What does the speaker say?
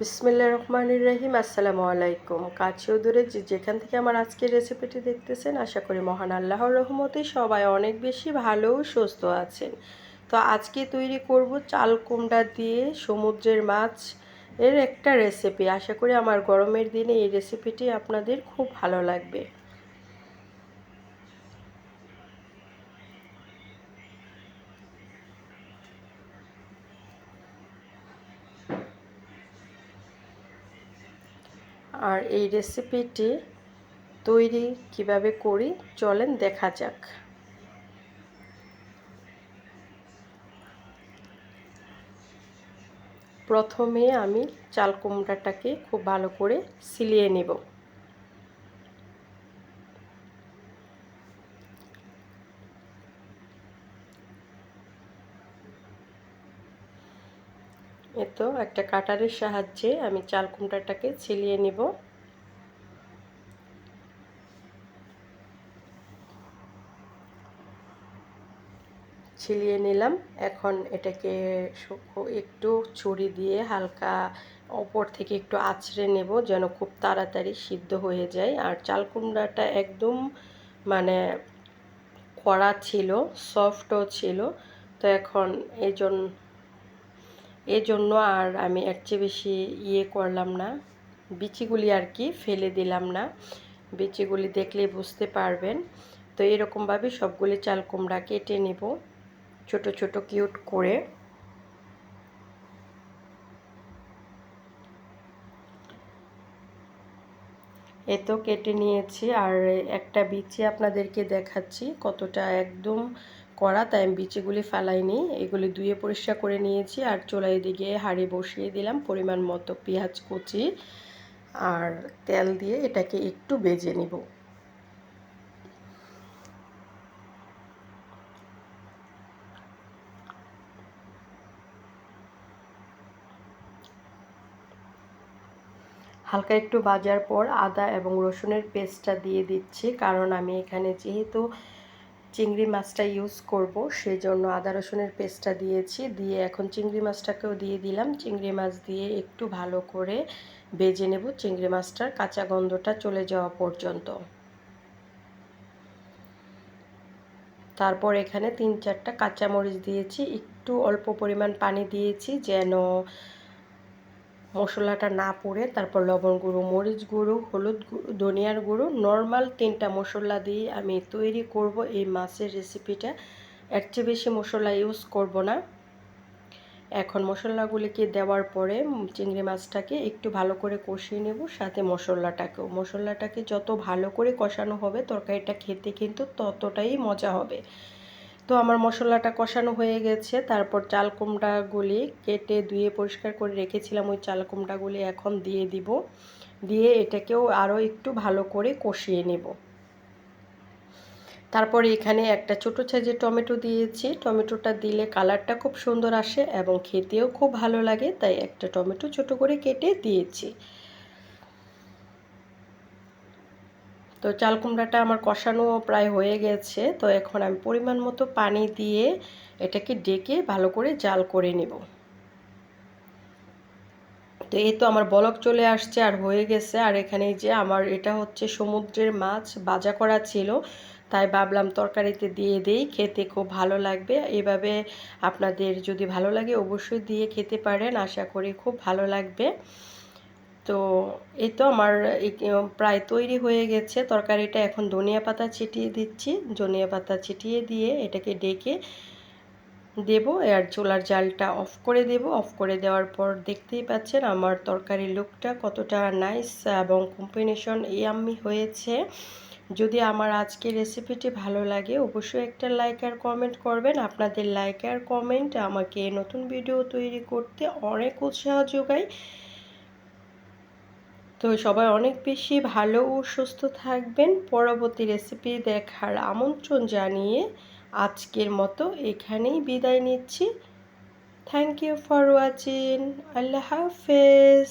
বিসমিল্লা রহমান রহিম, আসসালামু আলাইকুম। কাছেও দূরে যে যেখান থেকে আমার আজকের রেসিপিটি দেখতেছেন, আশা করি মহান আল্লাহর রহমতে সবাই অনেক বেশি ভালো সুস্থ আছেন। তো আজকে তৈরি করব চাল কুমড়া দিয়ে সমুদ্রের মাছ এর একটা রেসিপি। আশা করি আমার গরমের দিনে এই রেসিপিটি আপনাদের খুব ভালো লাগবে। আর এই রেসিপিটি তৈরি কীভাবে করি চলেন দেখা যাক। প্রথমে আমি চাল কুমড়াটাকে খুব ভালো করে সিলিয়ে নেব। এতো একটা কাটারের সাহায্যে আমি চাল কুমড়াটাকে ছিলিয়ে নিব। ছিলিয়ে নিলাম। এখন এটাকে একটু ছুরি দিয়ে হালকা ওপর থেকে একটু আছড়ে নেব যেন খুব তাড়াতাড়ি সিদ্ধ হয়ে যায়। আর চাল কুমড়াটা একদম মানে কড়া ছিল, সফটও ছিল। তো এখন এই জন্য এজন্য আর আমি এর চেয়ে বেশি ইয়ে করলাম না। বিচিগুলি আর কি ফেলে দিলাম না। বিচিগুলি দেখলে বুঝতে পারবেন। তো এরকমভাবে সবগুলি চাল কুমড়া কেটে নেব। ছোট ছোট, কিউট করে। এ তো কেটে নিয়েছি। আর একটা বিচি আপনাদেরকে দেখাচ্ছি কতটা একদম করা, তাই আমি বিচিগুলি ফেলাইনি। এগুলি ধুয়ে পরিষ্কার করে নিয়েছি আর চোলাই দিকে হাঁড়ি বসিয়ে দিলাম পরিমাণ মতো পেঁয়াজ কুচি আর তেল দিয়ে এটাকে একটু বেজে নিব। হালকা একটু বাজার পর আদা এবং রসুনের পেস্টটা দিয়ে দিচ্ছি, কারণ আমি এখানে যেহেতু চিংড়ি মাছটা ইউজ করব। সেই জন্য আদা রসুনের পেস্টটা দিয়েছি। দিয়ে এখন চিংড়ি মাছটাকেও দিয়ে দিলাম। চিংড়ি মাছ দিয়ে একটু ভালো করে বেজে নেব। চিংড়ি মাছটার কাঁচা গন্ধটা চলে যাওয়া পর্যন্ত। তারপর এখানে তিন চারটা কাঁচামরিচ দিয়েছি। একটু অল্প পরিমাণ পানি দিয়েছি যেন মশলাটা না পড়ে, তারপর লবণ গুঁড়ো, মরিচ গুঁড়ো, হলুদ গুঁড়ো ধনিয়ার গুঁড়ো, নর্মাল তিনটা মশলা দিয়ে আমি তৈরি করব এই মাছের রেসিপিটা এর চেয়ে বেশি মশলা ইউজ করব না। এখন মশলাগুলিকে দেওয়ার পরে চিংড়ি মাছটাকে একটু ভালো করে কষিয়ে নেব, সাথে মশলাটাকেও। মশলাটাকে যত ভালো করে কষানো হবে, তরকারিটা খেতে কিন্তু ততটাই মজা হবে। তো আমার মশলাটা কষানো হয়ে গেছে। তারপর চাল কুমড়াগুলি কেটে ধুয়ে পরিষ্কার করে রেখেছিলাম। ওই চাল কুমড়াগুলি এখন দিয়ে দিব। দিয়ে এটাকেও আরও একটু ভালো করে কষিয়ে নেব। তারপর এখানে একটা ছোটো সাইজের টমেটো দিয়েছি। টমেটোটা দিলে কালারটা খুব সুন্দর আসে এবং খেতেও খুব ভালো লাগে। তাই একটা টমেটো ছোট করে কেটে দিয়েছি। তো চাল কুমড়াটা আমার কষানো প্রায় হয়ে গেছে, তো এখন আমি পরিমাণ মতো পানি দিয়ে এটাকে ডেকে ভালো করে জাল করে নেব। তো এই তো আমার বলক চলে আসছে আর হয়ে গেছে, আর এখানে যে আমার এটা হচ্ছে সমুদ্রের মাছ বাজা করা ছিল, তাই ভাবলাম তরকারিতে দিয়ে দেই, খেতে খুব ভালো লাগবে। এভাবে আপনাদের যদি ভালো লাগে অবশ্যই দিয়ে খেতে পারেন, আশা করি খুব ভালো লাগবে। তো এই তো আমার প্রায় তৈরি হয়ে গেছে তরকারিটা। এখন ধনিয়া পাতা ছিটিয়ে দিচ্ছি। ধনিয়া পাতা ছিটিয়ে দিয়ে এটাকে ডেকে দেব। আর চুলার জালটা অফ করে দেব। অফ করে দেওয়ার পর দেখতেই পাচ্ছেন আমার তরকারির লুকটা কতটা নাইস এবং কম্বিনেশন ইয়াম্মি হয়েছে। যদি আমার আজকের রেসিপিটি ভালো লাগে, অবশ্যই একটা লাইক আর কমেন্ট করবেন। আপনাদের লাইক আর কমেন্ট আমাকে নতুন ভিডিও তৈরি করতে অনেক উৎসাহ যোগায়। তো সবাই অনেক বেশি ভালো ও সুস্থ থাকবেন। পরবর্তী রেসিপি দেখার আমন্ত্রণ জানিয়ে আজকের মতো এখানেই বিদায় নিচ্ছি। থ্যাংক ইউ ফর ওয়াচিং আল্লাহ হাফেজ।